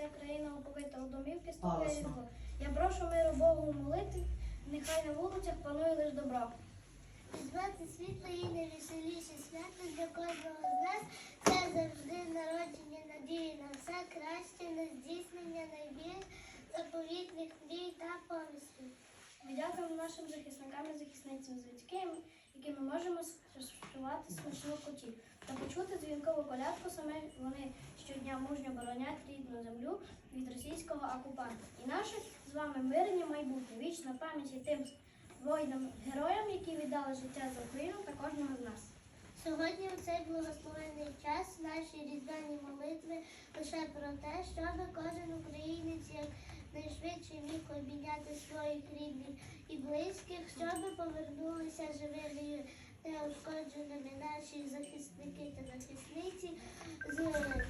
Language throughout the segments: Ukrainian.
вся країна оповита у домівки стукає різдво. Я прошу миру Богу молити, нехай на вулицях панує лиш добро. Звати світло і найвеселіше свято для кожного з нас. Це завжди народження надії на все краще, на здійснення найбільш заповітних мрій та помислів. Дякуємо нашим захисникам і захисницям завдяки, яким ми можемо споживати смачну котів та почути дзвінкову колядку. Саме вони щодня мужньо боронять рідну землю від російського окупанта. І наше з вами мирне майбутнє, вічна пам'ять тим воїнам, героям, які віддали життя за Україну та кожного з нас. Сьогодні у цей благословений час наші різдвяні молитви лише про те, щоб кожен українець як найшвидше міг обійняти своїх рідних і близьких, щоб повернулися живими неушкодженими наші захисники та захисниці з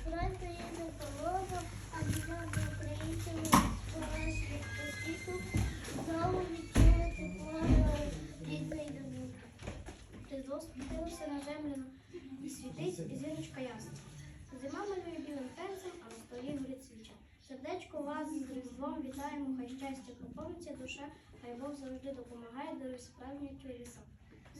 фронту і з полону, а мільйони українців залежних по світу знову відчули тепло рідної домівки. Різдво спустилося на землю і світить, і зірочка ясна. Зима малює білим пензлем, а на столі горить свіча. Сердечко вас з Різдвом вітаємо, хай щастя поповниться душа, хай Бог завжди допомагає, дарує справжні чудеса.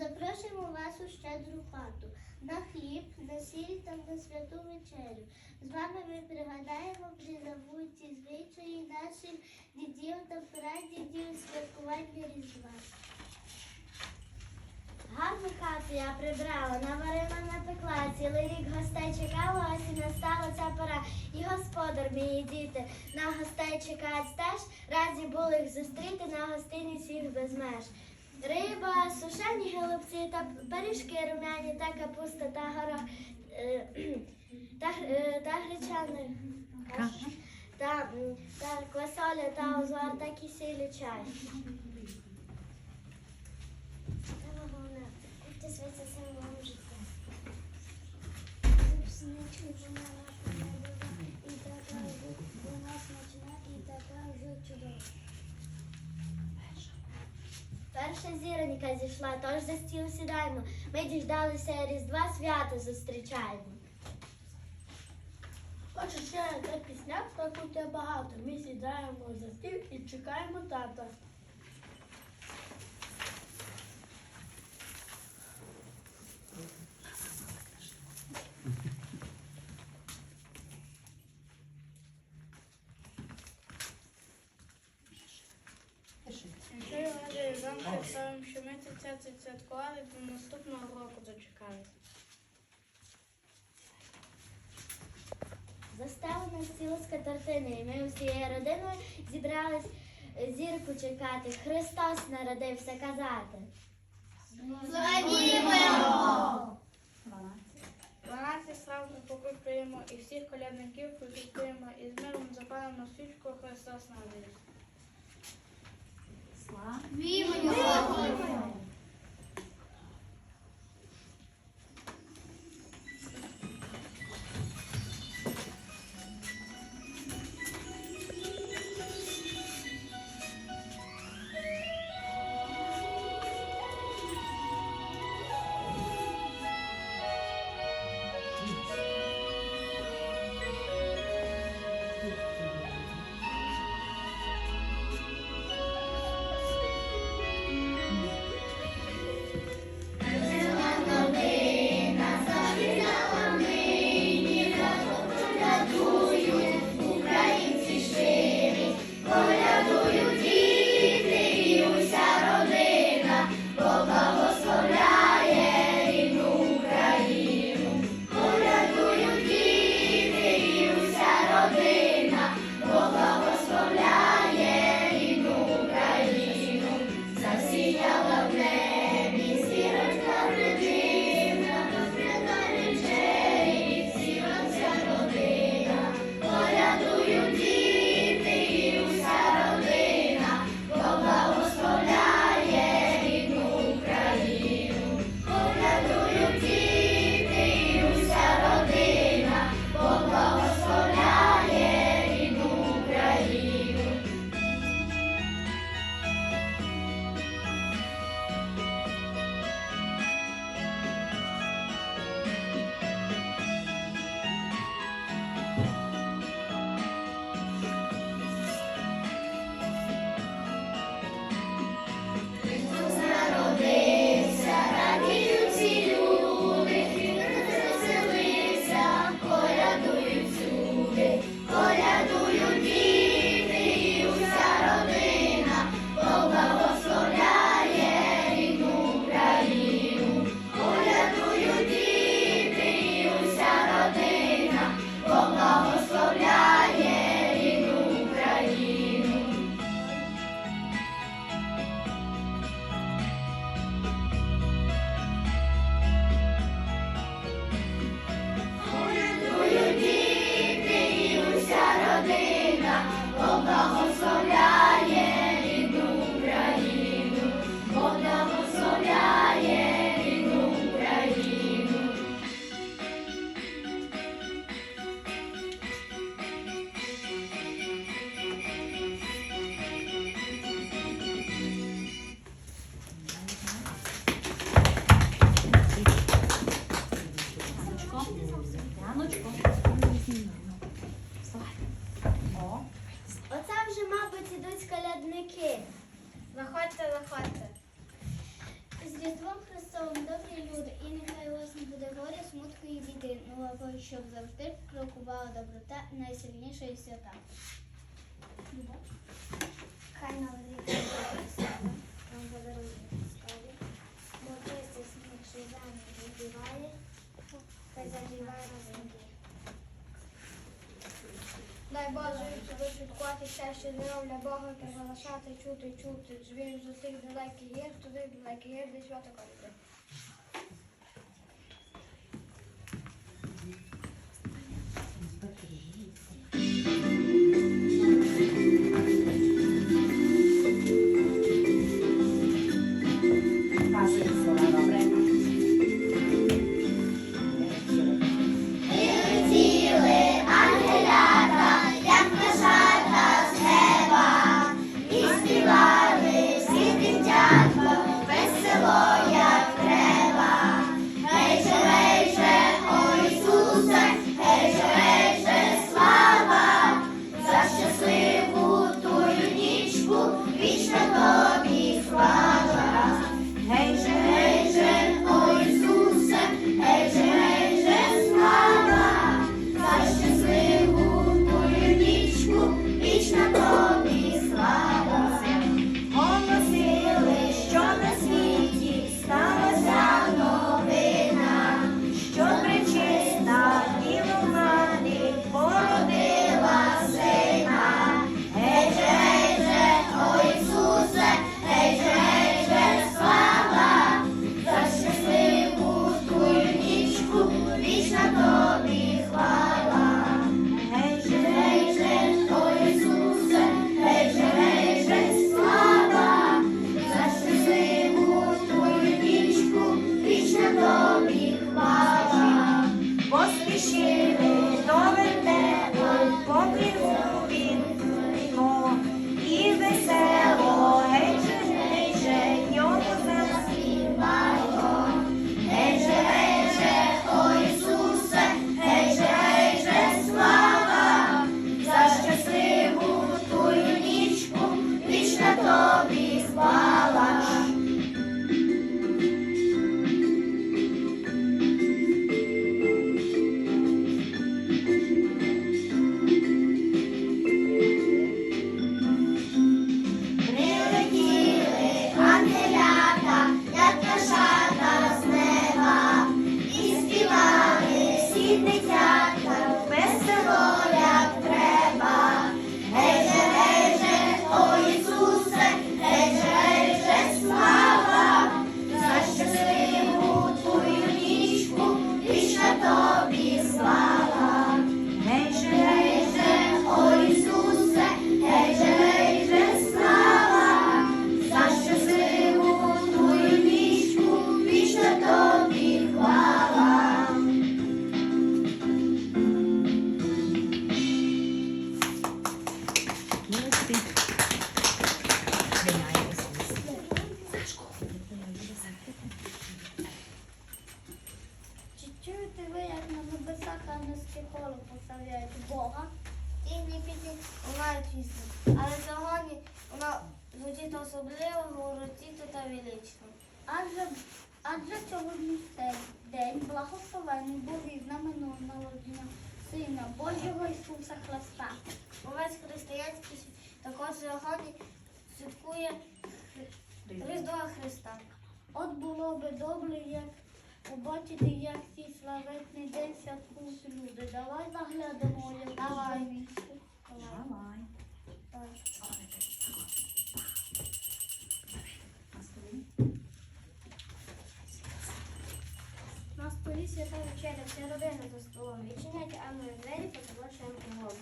Запрошуємо вас у щедру хату на хліб, на сіль та на святу вечерю. З вами ми пригадаємо призабуті звичаї наших дідів та прадідів святкування Різдва. Гарну хату я прибрала, наварила напекла, цілий рік гостей чекала, ось і настала ця пора. І господар, мої діти, на гостей чекають теж, раді були їх зустріти на гостиниці їх без меж. Риба, сушені голубці та пиріжки румяні, та капуста та горох, е, та, е, та гречаний каш, та, та квасоля та узвар, та кисілі чай. Саме головне, купте самого життя. Пшеничка вона наша небова, і така вона смачна, і така вже чудова. Перша зіронька зійшла, тож за стіл сідаємо. Ми діждалися Різдва, свята зустрічаємо. Хочеш ще пісня, тебе багато. Ми сідаємо за стіл і чекаємо тата. Якщо я гадаю замки, ставимо, що ми це свято святкували, то наступного року дочекалися. Застелено стіл з картини, ми усією родиною зібрались зірку чекати. Христос народився казати. 12 слав покупуємо і всіх колядників привітуємо і з миром запалимо свічку Христос народився. Богу, щастя, здоров'я Бога, приголошати, чути, чути, дзвін з усіх далеких гір, туди далекі гір, де свято Thank Казує ангельські поставляють Бога? І не піднімають пісню. Але сьогодні вона звучить особливо, говоротіто та велично. Адже, адже сьогодні цей день благословений був і знаменує народження Сина Божого Ісуса Христа. Увесь християнський світ також сьогодні святкує Різдва Христа. От було би добре, як побачити, як цей славетний день святкують люди. Давай заглянемо, як Давай. Давай. На столі свята вечеря, вся родина за столом. Відчиняйте ангели двері, позаглашаємо угол.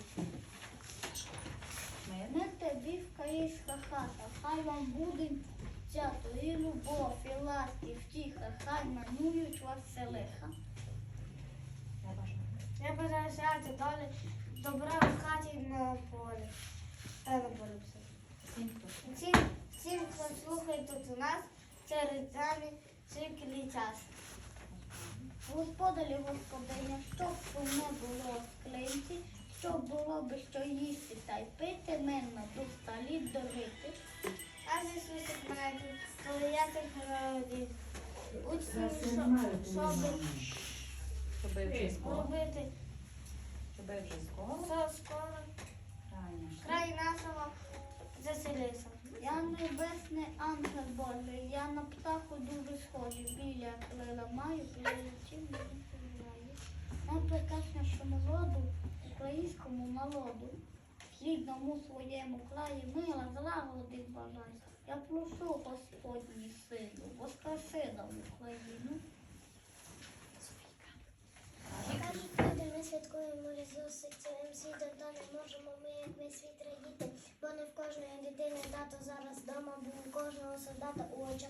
Не тобі вкаїшка хата, хай вам буде свято і любов, і ласки, втіха, хай манують вас селиха. Я бажаю щастя, долі, добра в хаті і на полі. Та на полі все. Всім, хто слухає тут у нас, це різдвяний світлий час. Господарі господиня, щоб не було склинці, щоб було би що їсти та й пити, мирно до столі дожити. Аж коли я тих народів. Учнів, щоб, робити. Скоро. Край нашого заселився. Я небесний ангел Божий, я на птаху дуже схожий, біля крила маю, прилетів мені співаю. Найпрекраснішому роду, українському в рідному своєму краї мила злагоди бажаю. Я прошу Господній силу, воскреси нам Україну. Ми святкуємо з цілим світом, та не можемо ми, як весь світ радіти, бо не в кожної дитини тато зараз вдома, бо у кожного солдата у очах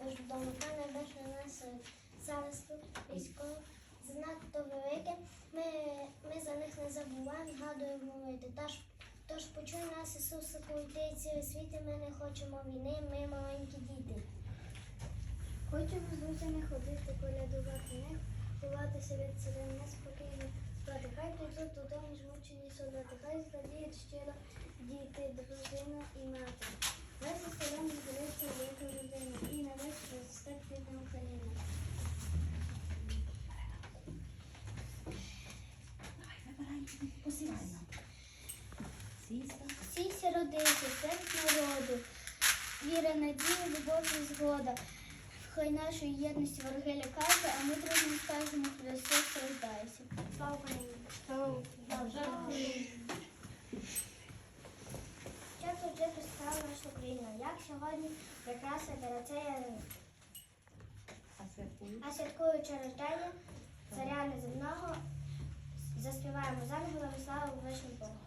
не вдома. Та небесне несе царство військове, занадто велике. Ми, ми за них не забуваємо, згадуємо молити. Тож, тож почуй нас, Ісусе, ти цілий світ, ми не хочемо війни, ми маленькі діти. Хочемо з друзями ходити, колядувати, не ховатися від себе неспокійно. Спати, хай прийдуть додому змучені солдати, хай зрадіють щиро діти, дружина і мати. Весь оселям збережся велику родину і на весь розстеп рідна Україна. Давай, вибирай. Посівай нам. Сіся. Всі сіродиці, серед народу, віра, надія, любов і згода. Хай нашої єдності вороги лякаються, а ми дружно скажемо Христос страждається. Слава Україні! Як тут жити стала наша Україна? Як сьогодні прикрасити рацея А святкують? а святкуючи рождення царя неземного, заспіваємо заангелами славу вишню Богу.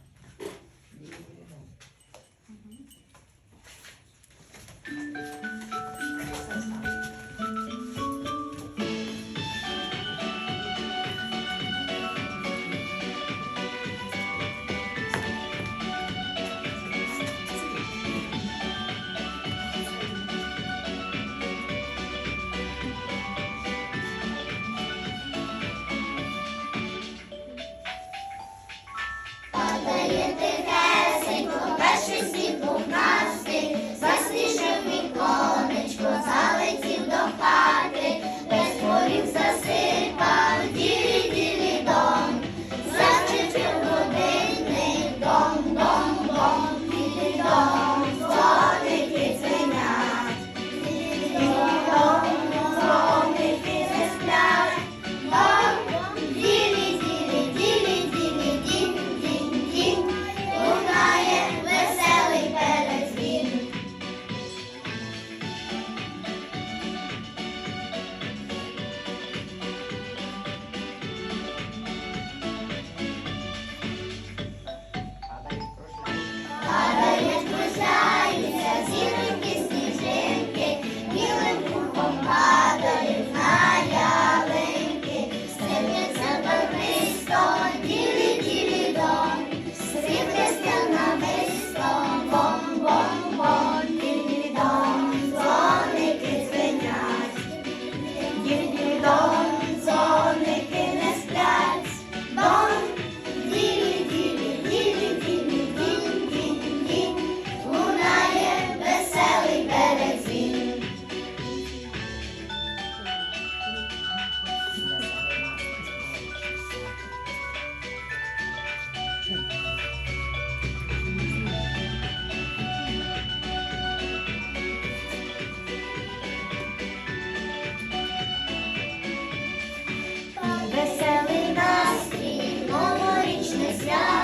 Thank you. Yeah.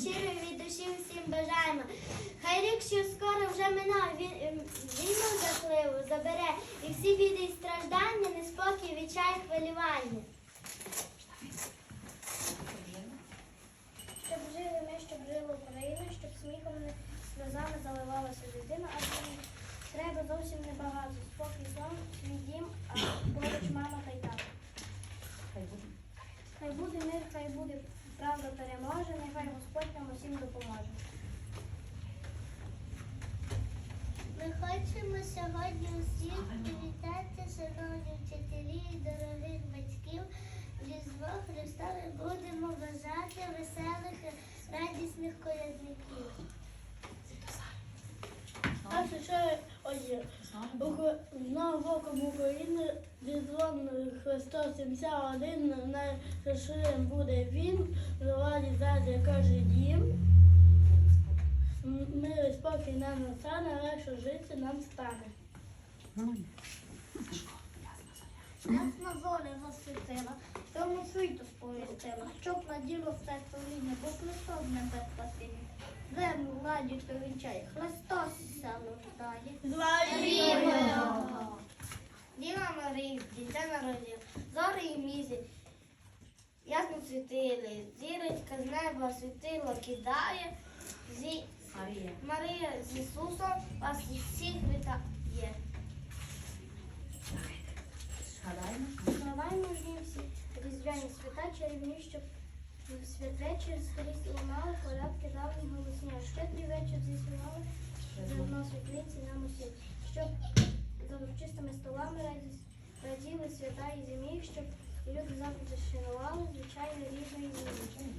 щиро від душі всім бажаємо. Хай рік, що скоро вже минав, він ем, війну запливу забере і всі біди і страждання, неспокій, відчай, хвилювання. Щоб жили ми, щоб жила Україна, щоб сміхом не сльозами заливалася людина, а треба зовсім небагато. Спокій сон, свій дім, а поруч мама та й тато. Хай буде мир, хай буде правда переможе, нехай Господь нам усім допоможе. Ми хочемо сьогодні усіх привітати, шановні вчителі і дорогих батьків. Різдво Христове будемо бажати веселих, радісних колядників. Ук- з роком України Різдвом Христос 71 найширшим буде він, владі зради кожен дім. Мир і спокій нам настане, легше жити нам стане. Ясна зоря засвітила, тому світу сповістила, щоб наділо все століння, бо Христос небес спасіння. Владі, що вінчає, Христос село ждає. Діва Марії, дитя народив, зори і місяць, ясно світили, зірочка з неба світило кидає, зі... Марія. З Ісусом вас всіх вітає. Згадаймо ж всі. Різдвяні свята чарівні, щоб святвечір скрізь лунали, колядки давні голосні, а щедрий вечір зіснували, зерно світлиці нам усім, щоб за урочистими столами раділи свята і зимі, щоб люди завжди шанували звичайно рідної зимі.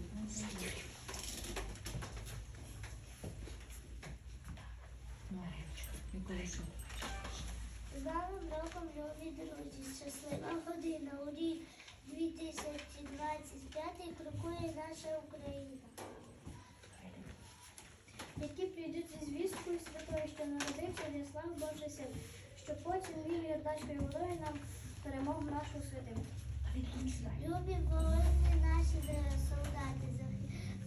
З Новим роком, любі друзі, щаслива година у рік 2025 крокує наша Україна. які прийдуть зі звісткою святою, що народився Яслав Божий син, що потім він Йорданською водою нам перемогу нашу святим. Любі воїни наші солдати,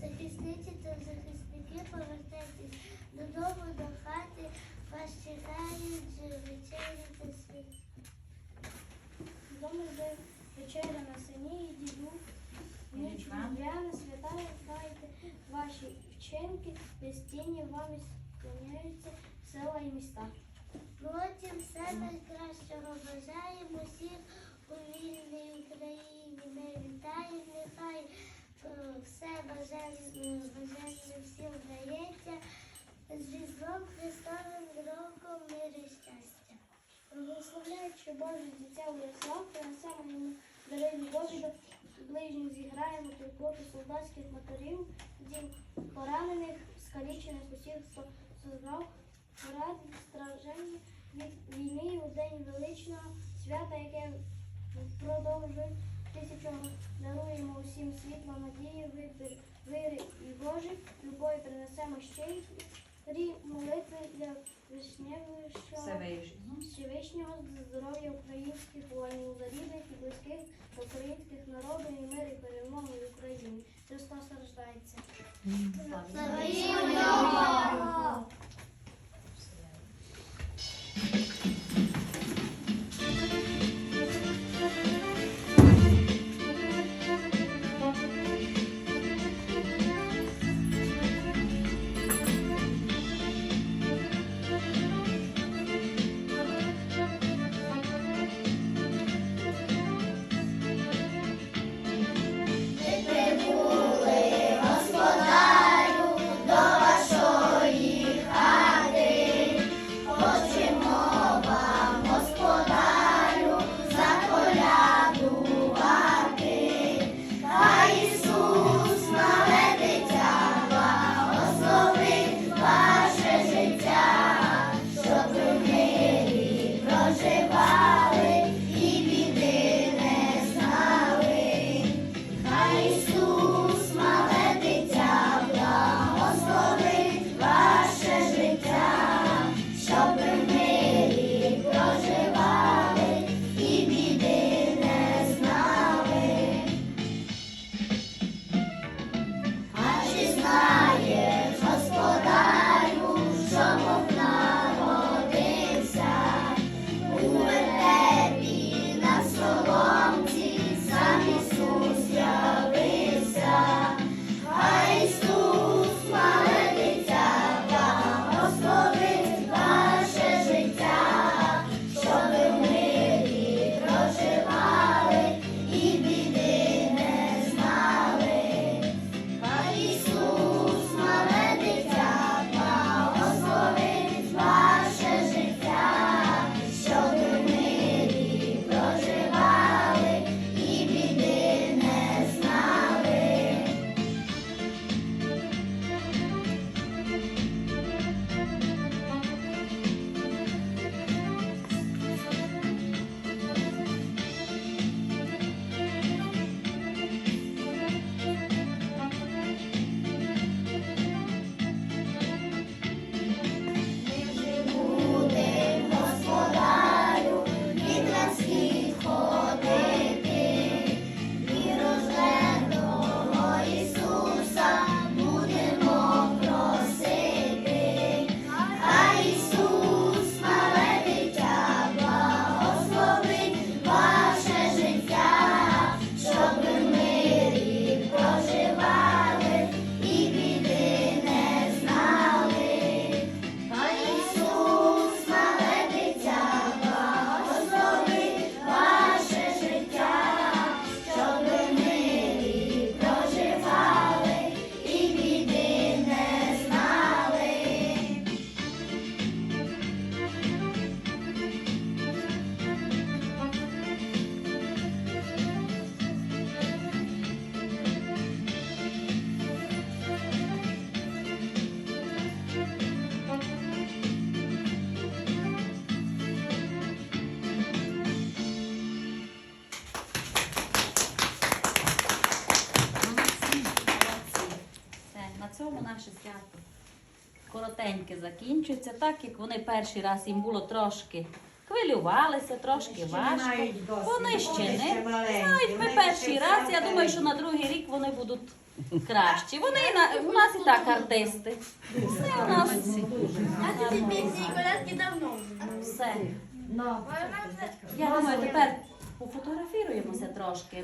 захисниці та захисники, повертайтесь додому, до хати, вас чекають е, вечері та світ. Вдома вже вечеря на сині і діду, ніч різдвяна, свята дайте ваші вчинки, без тіні вам склоняються села і міста. Потім все найкращого бажаємо всіх у вільній Україні. Ми вітаємо, нехай е, все бажання, всім вдається. З Різдвом Христовим роком щастя. Благословляючи Боже дитя у Яслав, принесемо йому дари любові до ближніх, зіграємо турботу солдатських матерів, дім поранених, скалічених усіх, хто зазнав ради страждання від війни у день величного свята, яке продовжує тисячу даруємо усім світло, надії, вибір, віри і Божі, любові принесемо ще й молитви для Всевишнього здоров'я українських воїнів, за рідних і близьких до українських народів і мир і перемоги в Україні. Христос рождається. Господарю, коротеньке так як вони перший раз їм було трошки хвилювалися, трошки важко. Вони ще не знають. Ми перший раз. Я думаю, що на другий рік вони будуть кращі. Вони і на у нас і так артисти. Все у нас все. Я думаю, тепер пофотографіруємося трошки.